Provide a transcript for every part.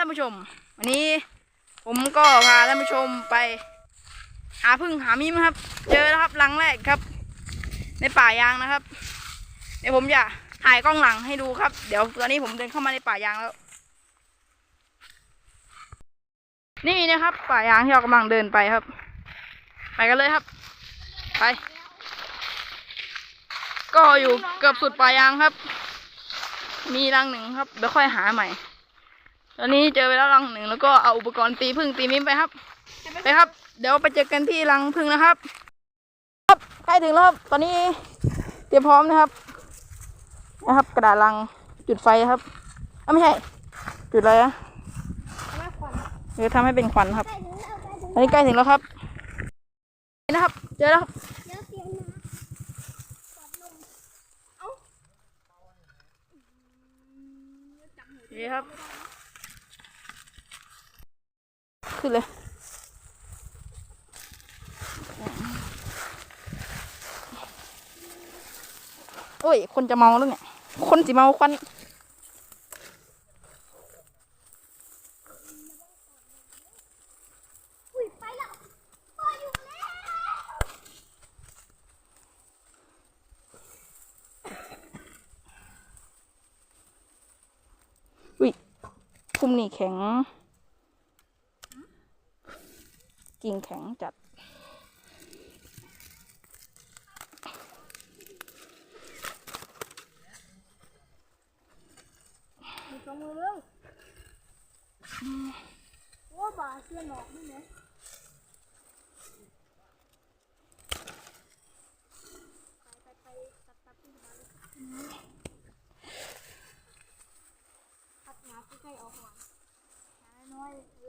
ท่านผู้ชม วันนี้ผมก็พาท่านผู้ชมไป หาพึ่งหามิมครับ เจอแล้วครับหลังแรกครับ ในป่ายางนะครับ เดี๋ยวผมจะถ่ายกล้องหลังให้ดูครับ เดี๋ยวตอนนี้ผมเดินเข้ามาในป่ายางแล้ว นี่นะครับ ป่ายางที่เรากำลังเดินไปครับ ไปกันเลยครับ ไป ก็อยู่เกือบสุดป่ายางครับ มีรังหนึ่งครับเดี๋ยวค่อยหาใหม่ ตอนนี้เจอไปแล้วรังหนึ่งแล้วก็เอาอุปกรณ์ตีพึ่งตีมิ้มไปครับไปครับ เดี๋ยวไปเจอกันที่รังพึ่งนะครับ ครับใกล้ถึงแล้วครับตอนนี้เตรียมพร้อมนะครับ นะครับ กระดาษรังจุดไฟครับอ้าไม่ใช่ จุดอะไรนะเดี๋ยวทำให้เป็นควันครับตอนนี้ใกล้ถึงแล้วครับนะครับ เจอแล้วครับเดี๋ยวเสียงนะกอดนมเอ้านี่ครับ ขึ้นเลยโอ้ย คนจะเมาแล้วเนี่ย คนสิเมาควันอุ้ยพุ่มนี่แข็ง กิ่งแข็งจัดมีสองมือเร็วว่าบาเสียหนอกนี่นะไปไปไปตัดตัดที่บ้านเลยตัดหนาใกล้ออกหวานหนาน้อยเอ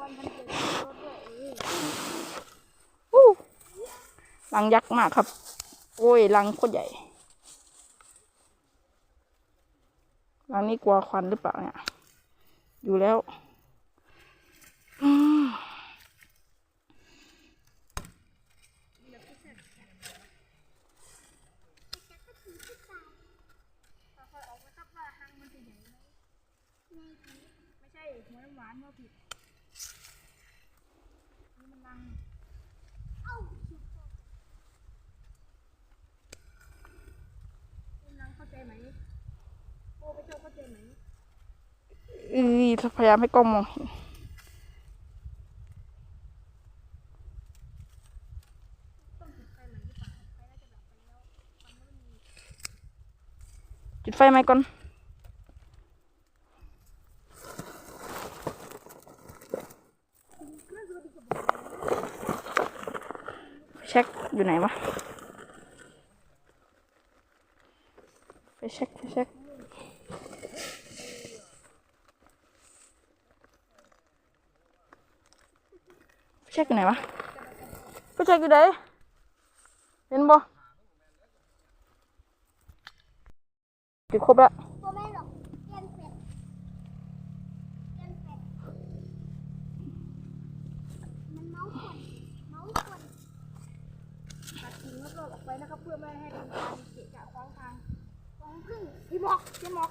อเอาวังยักษ์มากครับ โอ้ยรังโคตรใหญ่รังนี้กลัวควันหรือเปล่าเนี่ย อยู่แล้วไม่ใช่หัวน้ำหวานว่าผิด นี่มันรังเอ้าคุณนังเข้าใจไหมโบไปเจ้าเข้าใจไหมอือพยายามให้กล้องมองเห็นต้องจุดไฟไหมหรือเปล่าไฟน่าจะดับไปแล้วฟังไม่มี จุดไฟไหมก่อน เช็คอยู่ไหนวะไปเช็คไปเช็คเช็คอยู่ไหนวะไปเช็คอยู่ไหนเห็นบ่จุดครบแล้ว อบๆออกไปนะครับเพื่อไม่ให้เป็นการเกะกะขวางทางของพึ่งพี่บอกพี่บอก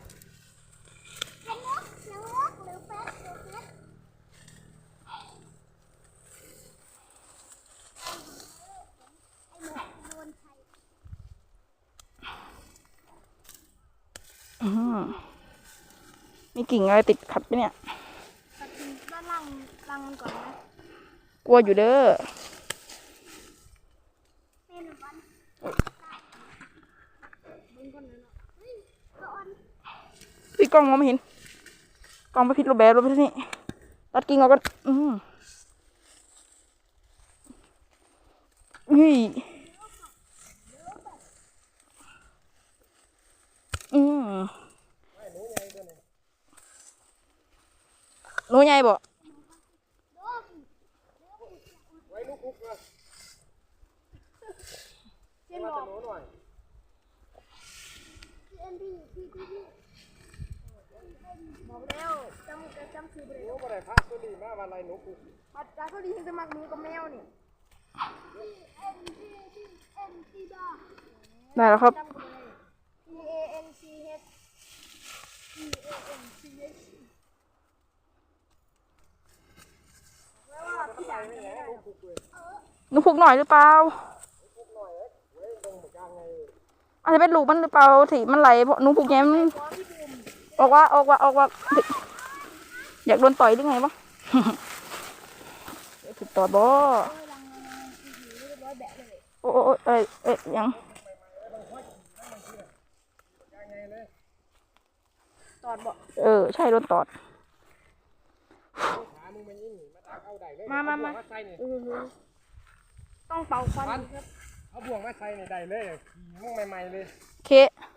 เสียงนกเสียงนกหรือเป็ดหรือเป็ดไอ้หมวกโดนใครอื้อหือมีกิ่งอะไรติดขัดไหมเนี่ยตัดทิ้งด้านล่างล่างมันก่อนนะกลัวอยู่เด้อ เป็นวันบึงก่อนเลยเนาะเฮ้ยร้อน พี่ก ล้องมองไม่เห็น กล้องไปพิษรูปแบบรูปไปที่นี่ตัดกิ่งออกกันอืมอุ้ยอืมหนูใหญ่บ่เจนบอกเอ็นพี่พี่พี่พี่บ แล้วจำจำคือเบรโอ้กบ่ได้พาสุรีมาวันไรหนูกูปัดาเขาดีจะมักหนูกับแมวนี่ได้แล้วครับ จำกเลย E A N C H E A N C H แล้วว่พี่รอกหนูผูกหน่อยหรือเปล่าอาจจะเป็นลูกมันหรือเปล่าถีมันไหลเพราะหนูผูกแย้ม อกว่าออกว่าออกว่าอยากโดนต่อยหรือไงวะติดต่อบ่เออลังเรียบร้อยแบะเลยโอ้โอ้โอ้เอ้ยเอ้ยยังตอดบ่เออ ใช่โดนตอดขามึงมันยิ่งมาตักเอาได้เลยมามามาเอบ่วงใส่นี่เออต้องเป่าควันควันครับเอาบ่วงมาใส่นี่ได้เลยขี่มึงใหม่ๆเลยโอเคเ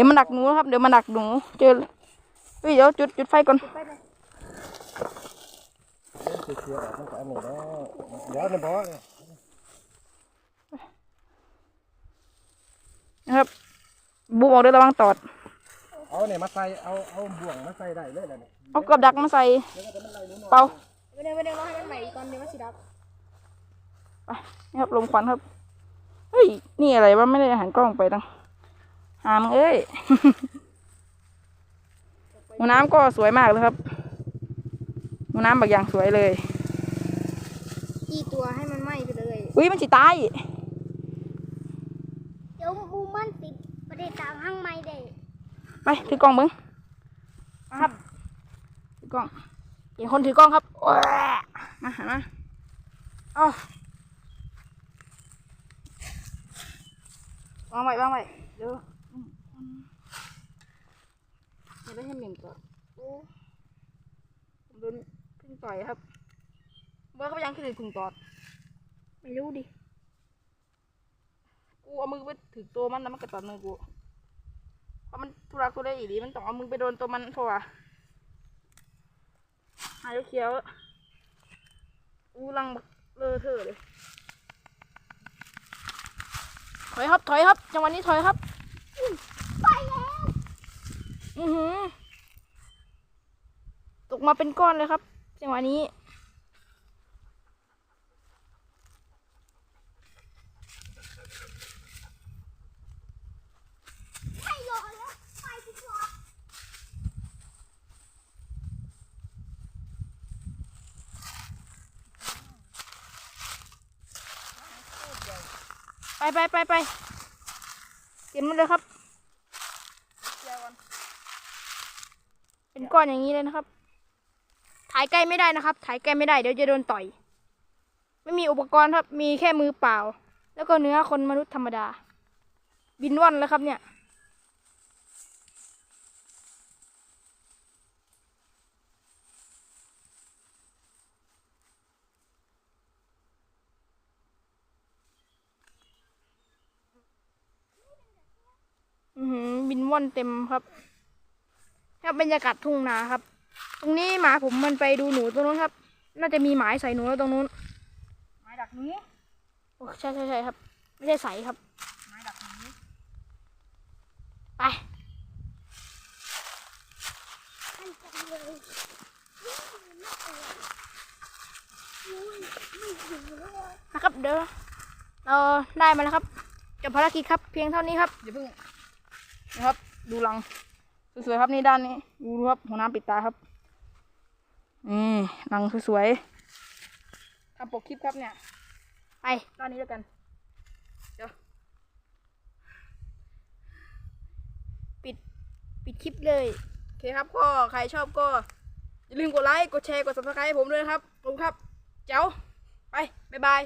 ดี๋ยวมันดักหนูนะครับ เดี๋ยวมันดักหนู เจอเฮ้ยเดี๋ยวจุดจุดไฟก่อนไปเลยเสียเสียแบบมันก็อันนี้แล้วเดี๋ยวเนี่ยบอกเนี่ยนะครับบูมออกเดี๋ยวระวังตอด เอาเนี่ยมาใส่เอาเอาบ่วงมาใส่ได้เลยแหละเนี่ยเอากับดักมาใส่แล้วก็จะมันไหลนิดหน่อยเป่าไม่ได้ไม่ได้รอให้มันใหม่ก่อนเดี๋ยวมันสิดับไปนี่ครับลมควันครับ เฮ้ย นี่อะไรวะไม่ได้หันกล้องไปตั้ง หามงเอ้ยหัวน้ำก็สวยมากเลยครับหัวน้ำบางอย่างสวยเลยอีตัวให้มันไหม้ไปเลยอุ้ยมันสิตายเดี๋ยวมูมันติดประเด็นตามห้างไม้ได้ไปถือกล้องมึงมาครับถือกล้องเห็นคนถือกล้องครับโอ้ยมาหันมาเอาวางไว้วางไว้เดี๋ยว อืมอืมอย่าได้ให้เหม็นก่อนโอ้ผมโดนพึ่งต่อยครับว่าเขายังคือถุงตอด ไม่รู้ดิ กูเอามือไปถือตัวมันแล้วมันกระตัดมือกูเพราะมันทุรักทุเลอีหลีมันต้องเอามือไปโดนตัวมันเพราะว่าหายเขียวๆอูรังบักเลอะเทอะเลย ถอยครับ ถอยครับ จังหวะนี้ถอยครับไปแล้ว อือหือ ตกมาเป็นก้อนเลยครับจังหวะนี้ไม่รอแล้วไปดีกว่าไปไปไปไปเก็บมันเลยครับ เป็นก้อนอย่างนี้เลยนะครับ ถ่ายใกล้ไม่ได้นะครับ ถ่ายใกล้ไม่ได้เดี๋ยวจะโดนต่อย ไม่มีอุปกรณ์ครับ มีแค่มือเปล่า แล้วก็เนื้อคนมนุษย์ธรรมดา บินว่อนแล้วครับเนี่ยอือหือบินว่อนเต็มครับ ครับบรรยากาศทุ่งนาครับ ตรงนี้หมาผมมันไปดูหนูตรงนู้นครับ น่าจะมีหมายใส่หนูแล้วตรงนู้นไม้ดักหนูโอ้ใช่ใช่ใช่ครับ ไม่ใช่ใสครับไม้ดักหนูไปอันจังเลยไม่ถึงเลยนะครับเดี๋ยวเราได้มาแล้วครับจบภารกิจครับเพียงเท่านี้ครับอย่าเพิ่งนะครับ ดูรัง สวยๆครับนี่ด้านนี้ดูครับหัวน้ำปิดตาครับนี่รังสวยๆทำปกคลิปครับเนี่ยไปด้านนี้แล้วกัน เดี๋ยว ปิดปิดคลิปเลยโอเคครับก็ใครชอบก็ อย่าลืมกดไลค์กดแชร์กด subscribe ให้ผมด้วยนะครับขอบคุณครับ เจ้า ไป บ๊ายบาย